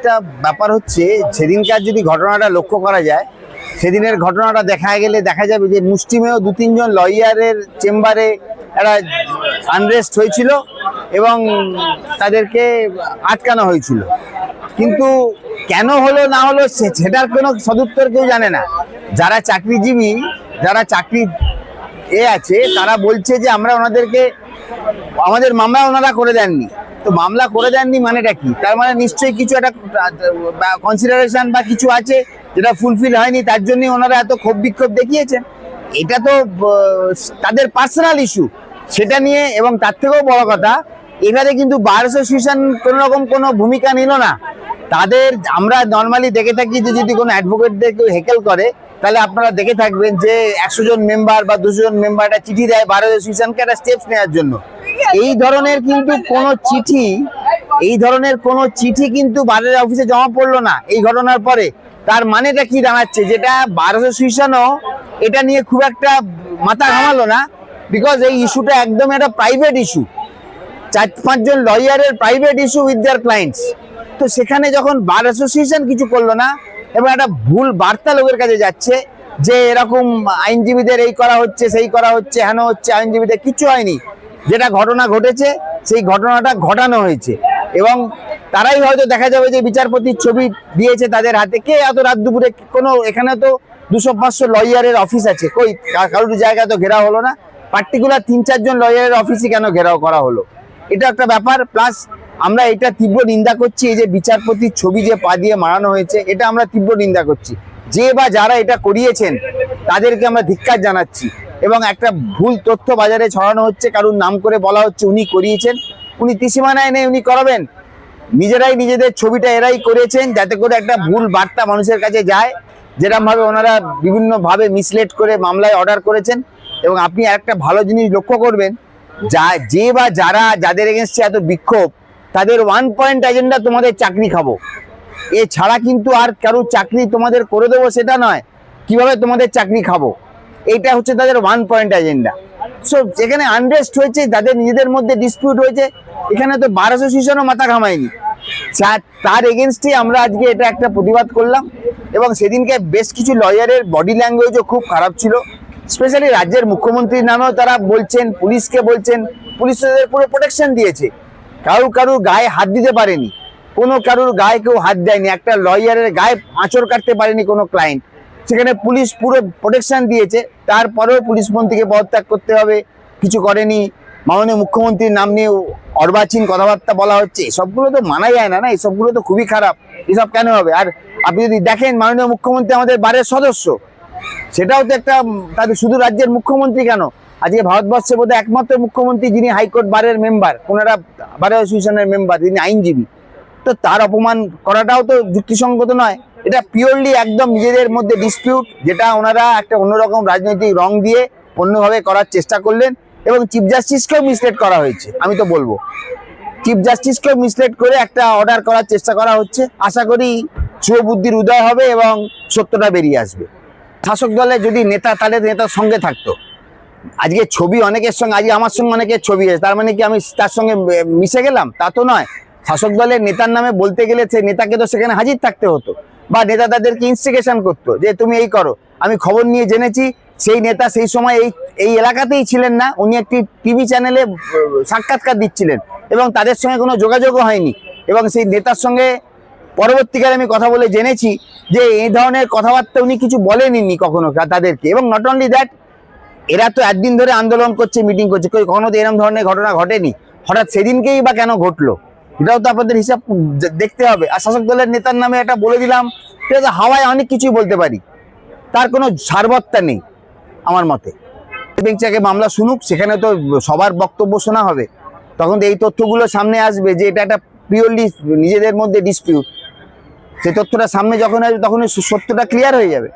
একটা ব্যাপার হচ্ছে, সেদিনকার যদি ঘটনাটা লক্ষ্য করা যায়, সেদিনের ঘটনাটা দেখা গেলে দেখা যাবে যে মুষ্টিমেয় দু তিনজন লয়ারের চেম্বারে একটা আনরেস্ট হয়েছিল এবং তাদেরকে আটকানো হয়েছিল। কিন্তু কেন হলো, না হলো সেটার কোনো সদুত্তর কেউ জানে না। যারা চাকরিজীবী, যারা চাকরি এ আছে, তারা বলছে যে আমরা ওনাদেরকে, আমাদের মামলা ওনারা করে দেননি। তো মামলা করে দেননি মানেটা কি? তার মানে নিশ্চয়ই কিছু একটা কনসিডারেশন বা কিছু আছে যেটা ফুলফিল হয়নি, তার জন্য ওনারা এত ক্ষোভ বিক্ষোভ দেখিয়েছেন। এটা তো তাদের পার্সোনাল ইস্যু সেটা নিয়ে এবং তার থেকেও বড় কথা, এখানে কিন্তু বার অ্যাসোসিয়েশন কোনো রকম কোনো ভূমিকা নিল না। তাদের, আমরা নর্মালি দেখে থাকি যে যদি কোনো অ্যাডভোকেটদের কেউ হেকেল করে, তাহলে আপনারা দেখে থাকবেন যে একশো জন মেম্বার বা দুশো জন মেম্বার একটা চিঠি দেয় বার অ্যাসোসিয়েশনকে একটা স্টেপস নেওয়ার জন্য। এই ধরনের কিন্তু কোনো চিঠি এই ধরনের কোনো চিঠি কিন্তু বারের অফিসে জমা পড়ল না। এই ঘটনার পরে তার মানেটা কি দাঁড়াচ্ছে যেটা বার অ্যাসোসিয়েশনও এটা নিয়ে খুব একটা মাথা ঘামালো না বিকজ এই ইস্যুটা একদম একটা প্রাইভেট ইস্যু চার পাঁচজন লয়ারের private issue with their clients তো সেখানে যখন বার অ্যাসোসিয়েশন কিছু করল না এবং একটা ভুল বার্তা লোকের কাছে যাচ্ছে যে এরকম আইনজীবীদের এই করা হচ্ছে সেই করা হচ্ছে হেন হচ্ছে আইনজীবীদের কিছু হয়নি যেটা ঘটনা ঘটেছে, সেই ঘটনাটা ঘটানো হয়েছে। এবং তারাই হয়তো দেখা যাবে যে বিচারপতির ছবি দিয়েছে তাদের হাতে। কে এত রাত দুপুরে কোনো, এখানে তো দুশো পাঁচশো লয়ারের অফিস আছে। কই কারোর জায়গা তো ঘেরাও হলো না। পার্টিকুলার তিন চারজন লয়ারের অফিসই কেন ঘেরাও করা হলো? এটা একটা ব্যাপার। প্লাস আমরা এটা তীব্র নিন্দা করছি, এই যে বিচারপতির ছবি যে পা দিয়ে মারানো হয়েছে, এটা আমরা তীব্র নিন্দা করছি। যে বা যারা এটা করিয়েছেন, তাদেরকে আমরা ধিক্কার জানাচ্ছি। এবং একটা ভুল তথ্য বাজারে ছড়ানো হচ্ছে, কারুর নাম করে বলা হচ্ছে, উনি করিয়েছেন। উনি ত্রিসীমানায় নেই উনি করাবেন। নিজেরাই নিজেদের ছবিটা এরাই করেছেন, যাতে করে একটা ভুল বার্তা মানুষের কাছে যায়। যেরকম ভাবে ওনারা বিভিন্ন ভাবে মিসলেট করে মামলায় অর্ডার করেছেন, এবং আপনি একটা ভালো জিনিস লক্ষ্য করবেন, যা, যে বা যারা যাদের এগেনস্টে এত বিক্ষোভ, তাদের ওয়ান পয়েন্ট এজেন্ডা তোমাদের চাকরি খাব। এছাড়া কিন্তু আর কারোর চাকরি তোমাদের করে দেবো সেটা নয়, কীভাবে তোমাদের চাকরি খাব? এইটা হচ্ছে তাদের ওয়ান পয়েন্ট এজেন্ডা সো যেখানে আনরেস্ট হয়েছে যাদের নিজেদের মধ্যে ডিসপিউট হয়েছে, এখানে তো বার অ্যাসোসিয়েশনও মাথা ঘামায়নি। তার এগেনস্টে আমরা আজকে এটা একটা প্রতিবাদ করলাম এবং সেদিনকে বেশ কিছু লয়ারের বডি ল্যাঙ্গুয়েজও খুব খারাপ ছিল। স্পেশালি রাজ্যের মুখ্যমন্ত্রীর নামেও তারা বলছেন, পুলিশকে বলছেন, পুলিশ তাদের পুরো প্রোটেকশন দিয়েছে। কারু কারু গায়ে হাত দিতে পারেনি, কোনো কারুর গায়ে কেউ হাত দেয়নি। একটা লয়ারের গায়ে আঁচড় কাটতে পারেনি কোনো ক্লায়েন্ট সেখানে পুলিশ পুরো প্রোটেকশন দিয়েছে। তারপরেও পুলিশ মন্ত্রীকে পদত্যাগ করতে হবে। কিছু করেনি। মাননীয় মুখ্যমন্ত্রীর নাম নিয়ে অর্বাচীন কথাবার্তা বলা হচ্ছে। এসবগুলো তো মানা যায় না না? এসবগুলো তো খুবই খারাপ। এসব কেন হবে? আর আপনি যদি দেখেন, মাননীয় মুখ্যমন্ত্রী আমাদের বারের সদস্য। সেটাও তো একটা তাদের শুধু রাজ্যের মুখ্যমন্ত্রী কেন? আজকে ভারতবর্ষে বোধহয় একমাত্র মুখ্যমন্ত্রী যিনি হাইকোর্ট বারের মেম্বার কোনারা বার অ্যাসোসিয়েশনের মেম্বার যিনি আইনজীবী। তো তার অপমান করাটাও তো যুক্তিসঙ্গত নয়। এটা পিওরলি একদম নিজেদের মধ্যে ডিসপিউট যেটা ওনারা একটা অন্যরকম রাজনৈতিক রং দিয়ে অন্যভাবে করার চেষ্টা করলেন এবং চিফ জাস্টিসকেও মিসলেট করা হয়েছে, আমি তো বলব। চিফ জাস্টিসকেও মিসলেট করে একটা অর্ডার করার চেষ্টা করা হচ্ছে। আশা করি বুদ্ধির উদয় হবে এবং সত্যটা বেরিয়ে আসবে। শাসক দলে যদি নেতা, তাহলে নেতার সঙ্গে থাকতো। আজকে ছবি অনেকের সঙ্গে, আজকে আমার সঙ্গে অনেকের ছবি আছে তার মানে কি আমি তার সঙ্গে মিশে গেলাম? তা তো নয়। শাসক দলের নেতার নামে বলতে গেলে সে নেতাকে তো সেখানে হাজির থাকতে হতো। বা নেতা তাদেরকে ইনস্টিগেশন করতো যে তুমি এই করো। আমি খবর নিয়ে জেনেছি, সেই নেতা সেই সময় এই এই এলাকাতেই ছিলেন না, উনি একটি টিভি চ্যানেলে সাক্ষাৎকার দিচ্ছিলেন এবং তাদের সঙ্গে কোনো যোগাযোগও হয়নি এবং সেই নেতার সঙ্গে পরবর্তীকালে আমি কথা বলে জেনেছি যে এই ধরনের কথাবার্তা উনি কিছু বলেননি কখনো তাদেরকে এবং নট অনলি দ্যাট এরা তো একদিন ধরে আন্দোলন করছে মিটিং করছে কখনো তো এরকম ধরনের ঘটনা ঘটেনি। হঠাৎ সেদিনকেই বা কেন ঘটলো? এটাও তো আপনাদের হিসাব দেখতে হবে। আর শাসক দলের নেতার নামে এটা বলে দিলাম এটা তো হাওয়ায় অনেক কিছুই বলতে পারি। তার কোনো সারবত্তা নেই আমার মতে। বেঞ্চাকে মামলা শুনুক, সেখানে তো সবার বক্তব্য শোনা হবে। তখন এই তথ্যগুলো সামনে আসবে যে এটা একটা পিওরলি নিজেদের মধ্যে ডিসপিউট সেই তথ্যটা সামনে যখন আসবে তখন সত্যটা ক্লিয়ার হয়ে যাবে।